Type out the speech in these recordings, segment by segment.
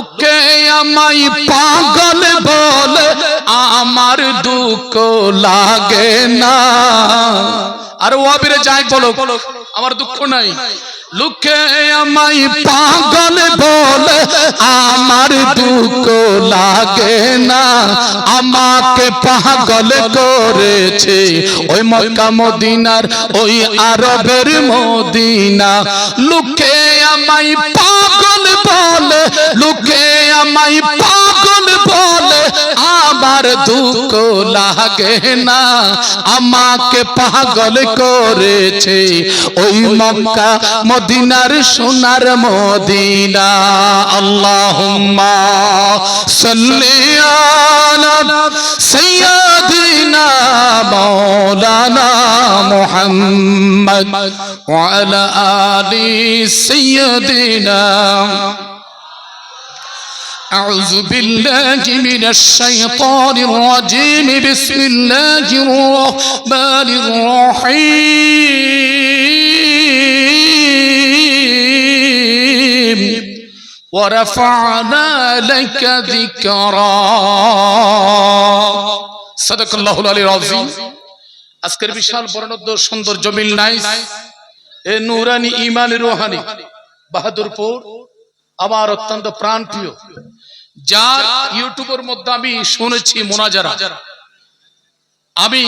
লোকে আমায় পাগল বল, আমার দুঃখ লাগে না। আর ওয়াবিরে যাই বলো আমার দুঃখ নাই। লোকে আমায় পাগল বলে, আমার দুঃখ লাগে না। আমাকে পাগল করেছে ওই মক্কা মদিনার, ওই আরবের মদিনা। লোকে আমায় পাগল বলে, লোকে আমায় পাগল বলে, আমার দুঃখ লাগে না। আমাকে পাগল করেছে ওই মক্কা মদিনার সোনার মদিনা আল্লাহুম্মা সাল্লি আলা সাইয়্যিদিনা মাওলানা মুহাম্মদ ওয়া আলা আলি সাইয়্যিদিনা أعوذ بالله من الشيطان الرجيم بسم الله الرحمن الرحيم ورفعنا لك ذكرا صدق الله العلي العظيم আজকের বিশাল বর্ণদ্য সুন্দর জমিল নাইস এ নুরানি ইমানি রোহানি বাহাদুরপুর আমার অত্যন্ত প্রাণ প্রিয় যার ইউটিউবের মধ্যে আমি শুনেছি মোনাজারা আমি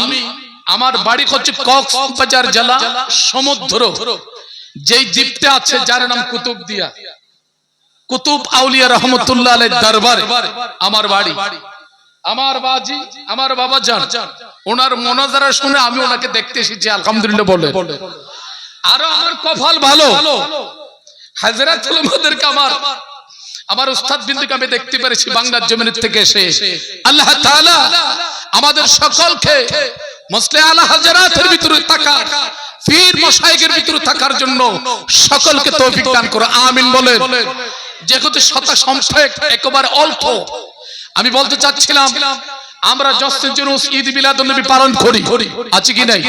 আমার বাড়ি হচ্ছে কক্সবাজার জেলা সমুদ্র যেই দ্বীপটা আছে যার নাম কুতুব দিয়া কুতুব আউলিয়া রহমতুল্লাহ আলের দরবার, আমার বাড়ি। আমার বাজি আমার বাবা জান ওনার মোনাজারা শুনে আমি ওনাকে দেখতে এসেছি, আলহামদুলিল্লাহ বলে। আরও আমার কপাল ভালো। আমার আমার উস্তাদ বিন্দুকে আমি দেখতে পেরেছি বাংলার জমিনের থেকে এসে। আল্লাহ আমাদের সকলকে আলা হাজারাতের ভিতরে মশাইকের ভিতরে থাকার জন্য সকলকে তৌফিক দান করো আমিন বলেন। যেহেতু শতা সংখ্যক একেবারে অল্প, আমি বলতে চাচ্ছিলাম, আমরা জসের জন্য ঈদ মিলাদুন নবী পালন করি, আছে কি নাই?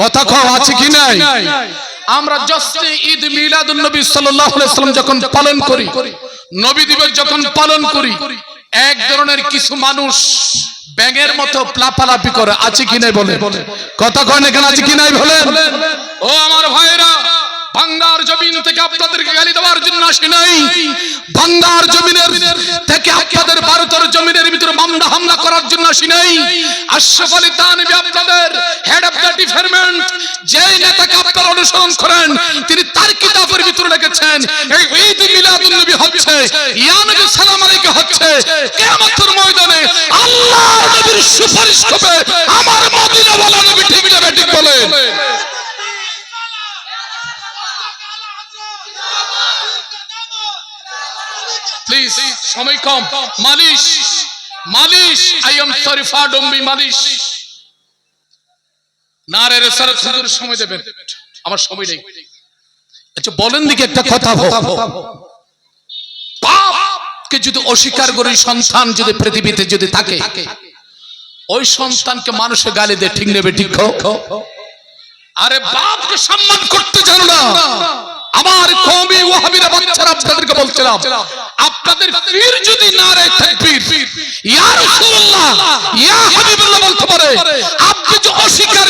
কথা কও, আছে কি নাই? আমরা জশ্নে ঈদ মিলাদুন নবী সাল্লাল্লাহু আলাইহি সাল্লাম যখন পালন করি, নবী দিবস যখন পালন করি, এক ধরনের কিছু মানুষ ব্যাঙের মতো প্লাপালাপি করে, আছে কি নাই বলে কথা কয় না কেন আছে কি নাই বলেন? ও আমার ভাইরা বাংলার জমিন থেকে আপনাদেরকে গালি দেওয়ার জন্য আসি নাই। বাংলার জমিনের থেকে আপনাদের ভারতের জমিনের ভিতরে মামলা হামলা করার জন্য আসি নাই। আলী আপনাদের হেড অফ দ্য ডিপার্টমেন্ট নেতাকে আপনারা অনুসরণ করেন, তিনি তার কিতাবের ভিতরে লিখেছেন, এই ঈদ নবী হচ্ছে সালাম আলাইকে হচ্ছে ময়দানে আল্লাহর নবীর সুপারিশ আমার মদিনা বলা নবী ঠিক যাবে ঠিক বলে প্লিজ সময় কম। মালিশ। মালিশ। আই এম সরি ফর ডম্বি মালিশ। না রে রে হুজুর সময় দেবেন। আমার সময় নেই। আচ্ছা বলেন দিকে একটা কথা বাপকে যদি অস্বীকার করে সন্তান যদি পৃথিবীতে যদি থাকে, ওই সন্তানকে মানুষের গালি দিয়ে ঠিক নেবে, ঠিক আরে বাপকে সম্মান করতে জানো না। অস্বীকার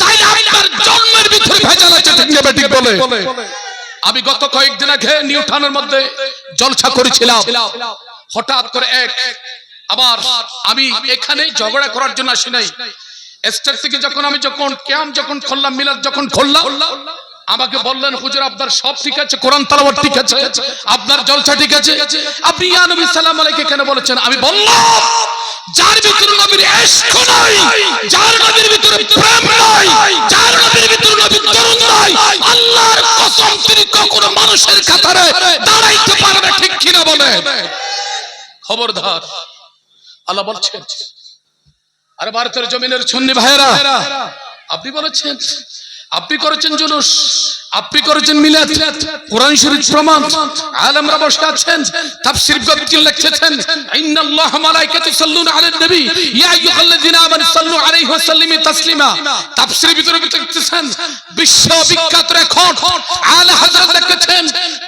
তাই আপনার জন্মের ভিতরে ভেজাল আছে বলে। আমি গত কয়েকদিন আগে নিউটনের মধ্যে জলসা করেছিলাম। হঠাৎ করে এক, আবার আমি এখানে ঝগড়া করার জন্য আসি নাই। থেকে যখন আমি যখন ক্যাম্প যখন খুললাম, মিলাদ যখন খুললাম আমাকে বললেন, হুজুর, আপনার সব ঠিক আছে, কোরআন তালাওয়াত ঠিক আছে, আপনার জলসা ঠিক আছে? আপনি ইয়া নবী সাল্লাল্লাহু আলাইহি কেন বলেছেন? আমি বললাম, যার ভিতরে নবীর ইশক নাই, যার নবীর ভিতরে প্রেম নাই, যার নবীর ভিতরে নবীর দরুদ নাই, আল্লাহর কসম তিনি কখনো মানুষের কাতারে দাঁড়াইতে পারে না ঠিক কিনা বলে খবরদার, আল্লাহ বলছেন, আরে ভারতের জমিনের ছন্নি ভাইরা আপনি বলেছেন আপনি করেছেন জুলুস। আপনি করেছেন মিলাদ। কোরআন শরীফ প্রমাণ। আলেমরা বসে আছেন। তাফসীর গদ্দিন লিখেছেন। ইন্নাল্লাহ মালাইকাতু সাল্লুনা আলান নবী। ইয়া আইয়ুহাল্লাযিনা আমানু সাল্লু আলাইহি ওয়া সাল্লিমু তাসলিমা। তাফসীর ভিতরে লিখেছেন বিশ্ব বিখ্যাত রেকর্ড আলে হযরত লিখেছেন।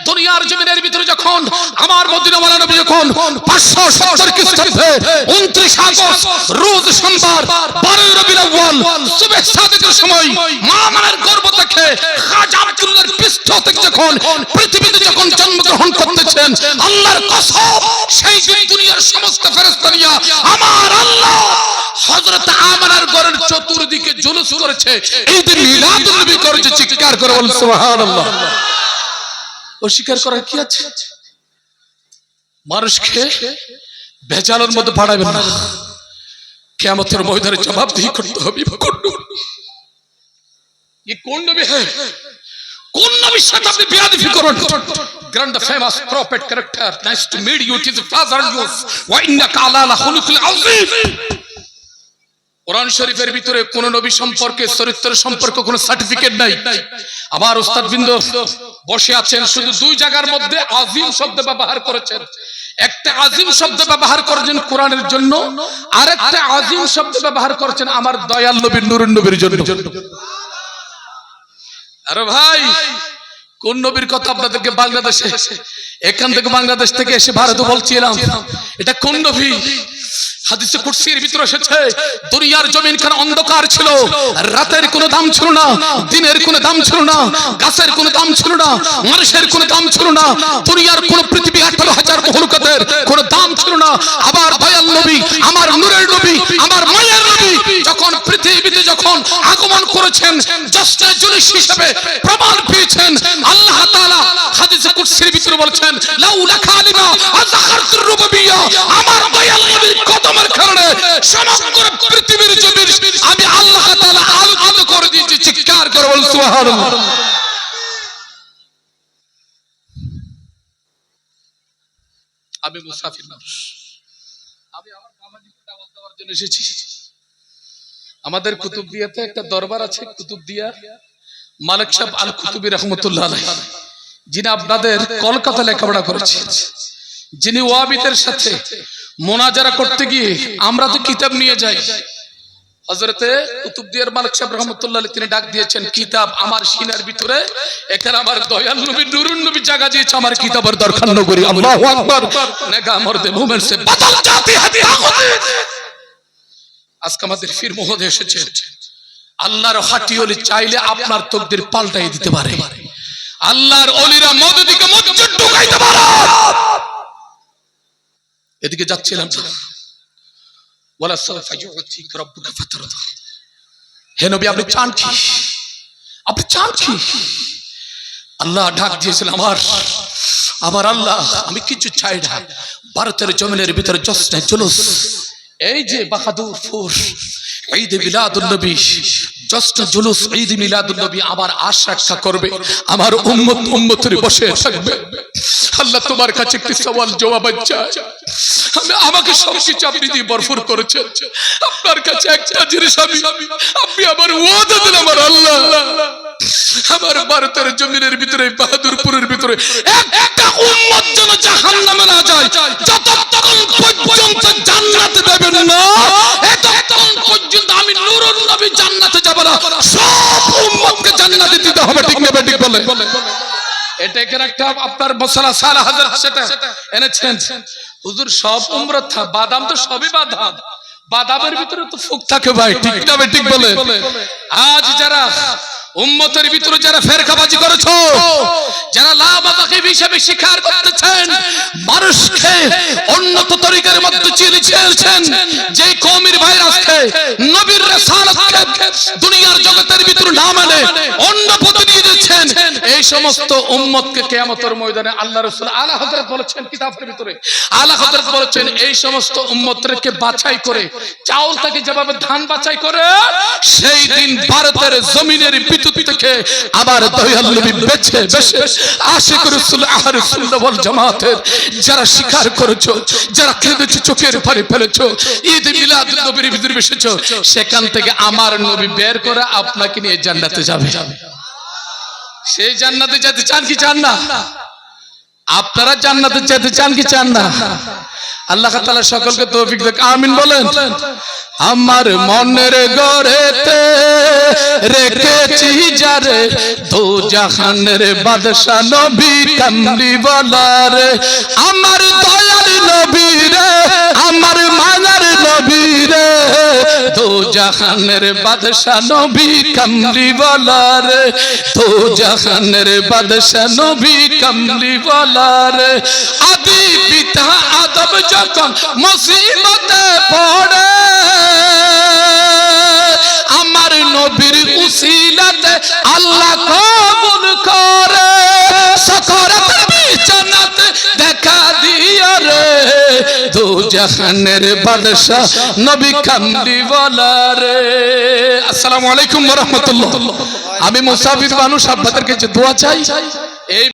দুনিয়ার জমিনের ভিতরে যখন আমার মদিনাওয়ালা নবী যখন পাঁচশো সত্তর খ্রিস্টাব্দে উনত্রিশ আগস্ট, রোজ সোমবার, বারোই রবিউল আউয়াল, সুবহ সাদিকের সময় মা মানের গর্ভ থেকে খাজা পৃষ্ঠ থেকে যখন পৃথিবীতে যখন জন্মগ্রহণ করতেছেন, আল্লাহর কসম, সেই দিন দুনিয়ার সমস্ত আমার আল্লাহ হযরত আমানার চতুর্দিকে জুলুস করেছে। এই দিন নবী করেছে, চিৎকার করে সুবহানাল্লাহ। অস্বীকার করার কি আছে? মানুষকে ভেজালের মধ্যে পাঠাবেন না। কেমতের ময়দানে জবাবদিহি করতে হবে। কোন নবী? ये কোন নবীর সাথে আপনি বেয়াদবি করেন? কোরআন শরীফের ভিতরে কোন নবী সম্পর্কে, চরিত্রের সম্পর্কে কোন সার্টিফিকেট নাই। আমার ওস্তাদ বসে আছেন, শুধু দুই জায়গার মধ্যে আজিম শব্দ ব্যবহার করেছেন। একটা আজিম শব্দ ব্যবহার করেছেন কোরআনের জন্য আর একটা আজিম শব্দ ব্যবহার করেছেন আমার দয়াল নবীর, নুরুন নবীর জন্য। আরে ভাই, কোন নবীর কথা আপনাদেরকে বাংলাদেশে, এখান থেকে বাংলাদেশ থেকে এসে ভারতে বলছিলাম, এটা কোন নবী? হাদিসে কুরসির ভিতরে এসেছে, দুনিয়ার জমিন খান অন্ধকার ছিল, রাতের কোনো দাম ছিল না, দিনের কোনো দাম ছিল না, গাছের কোনো দাম ছিল না, মানুষের কোনো দাম ছিল না, দুনিয়ার কোন পৃথিবী আঠারো হাজার মহলুকাতের কোনো দাম ছিল না। আবার দয়াল নবী, আমার নূরের নবী, আমার মায়ের নবী যখন পৃথিবীতে যখন আগমন করেছেন জাস্ট জুলিস হিসেবে প্রমাণ পেয়েছেন, আল্লাহ তাআলা হাদিসে কুরসির ভিতরে বলেছেন, লাউলা খালিমা আযহারতুর রুবুবিয়্যা আমার সমগ্র পৃথিবীর আমি আল্লাহ তাআলা আলোকিত করে দিয়েছি, চিৎকার করে বল সুবহানাল্লাহ। আমি মুসাফির মানুষ। আমি আমার দেওয়ার জন্য এসেছি। আমাদের কুতুবদিয়াতে একটা দরবার আছে কুতুবদিয়া মালিক সাহেব আল কুতুবি রহমতুল্লাহ যিনি আপনাদের কলকাতা লেখাপড়া করেছেন, যিনি ওয়াবিদের সাথে মোনাজারা করতে গিয়ে আমরা তো কিতাব নিয়ে যাই। হজরতে কুতুবদিয়ার মালিক সাহেব রহমতুল্লাহ তিনি ডাক দিয়েছেন, কিতাব আমার সিনার ভিতরে এখানে আমার দয়াল নবী, নুরুন নবী জায়গা দিয়েছে, আমার কিতাবের দরকার নগরী। আল্লাহু আকবার। নেগা সে বদল জাতি আজকে আমাদের ফির এসেছে। আল্লাহর চাইলে আপনার তকদির পাল্টাই দিতে পারে। আল্লাহর অলিরা মদদিকে মসজিদ ঢুকাইতে পারে। এদিকে যাচ্ছিলাম। হে নবী আপনি চান কি? আপনি চান কি? আল্লাহ ডাক দিয়েছিল আমার। আমার আল্লাহ আমি কিছু চাই না। ভারতের জমিনের ভিতরে জশ্নে জুলুস। এই যে বাহাদুরপুর ঈদ মিলাদুন নবী। জশ্ন জুলুস ঈদ করবে। আমার উম্মত বসে থাকবে। আল্লাহ তোমার কাছে একটি সওয়াল জবাব চাই আমি আমাকে দিয়ে আপনার কাছে একটা জিনিস আমি আপনি আমার ওয়াদা আমার আল্লাহ। আমার ভারতের জমিনের ভিতরে, বাহাদুরপুরের ভিতরে একটা উম্মত যেন জাহান্নামে না যায়, যতক্ষণ পর্যন্ত দেবেন না। নূরুন নবী জান্নাতে যাবে না। সব উম্মতকে জান্নাতে দিতে হবে, ঠিক নেবে ঠিক বলে এটাকে একটা আপনার মশলা সারা হাজার সেটা এনেছেন। হুজুর, সব উমরত বাদাম তো সবই বাদাম। বাদামের ভিতরে তো ফুক থাকে ভাই, ঠিক না ঠিক বলে আজ যারা উম্মতের ভিতরে যারা ফেরকাবাজি করেছ, যারা লামাদাকি হিসেবে স্বীকার করতেছেন, মানুষকে উন্নত তরিকার মধ্যে চিনি চেয়েছেন যে কওমের ভাইরাসকে নবীর রিসালাতকে দুনিয়ার জগতের ভিতরে না মানে অন্য যাচ্ছেন এই সমস্ত উম্মতকে কিয়ামতের ময়দানে আল্লাহ রাসূল আলা হযরত বলেছেন কিতাবের ভিতরে, আলা হযরত বলেছেন এই সমস্ত উম্মতকে বাছাই করে, চাউল থেকে যেভাবে ধান বাছাই করে, সেই দিন ভারতের জমিনের বিদ্যুৎ থেকে আবার দয়াল বেছে বেছে আশিক রাসূল সুন্নাহ ওয়াল জামাতের যারা স্বীকার করেছ, যারা কেঁদেছো চোখের পানি ফেলেছো, ঈদ মিলাদ নবীর ভিতরে বসেছো সেখান থেকে আমার নবী বের করে আপনাকে নিয়ে জান্নাতে যাবে। সেই জান্নাতে যেতে চান কি চান না? আপনারা জান্নাতে যেতে চান কি চান না? আল্লাহ তাআলা সকলকে তৌফিক দেখ। আমিন বলেন। আমার মনের গড়েতে রেখেছি যারে দো জাহানের বাদশা নবী কামলি বলারে। আমার দয়ার নবী রে জাহানের বাদশা নবী কামলি বলার তো জাহানের বাদশা নবী কামলি বলার আদি পিতা আদব যখন মুসিবতে পড়ে, আমার নবীর উসিলাতে আল্লাহ জাহানের বাদশা নবী বলা রে আসসালামু আলাইকুম ওয়া রাহমাতুল্লাহ। আমি মুসাফির মানুষ আপনাদের কাছে দোয়া চাই, এই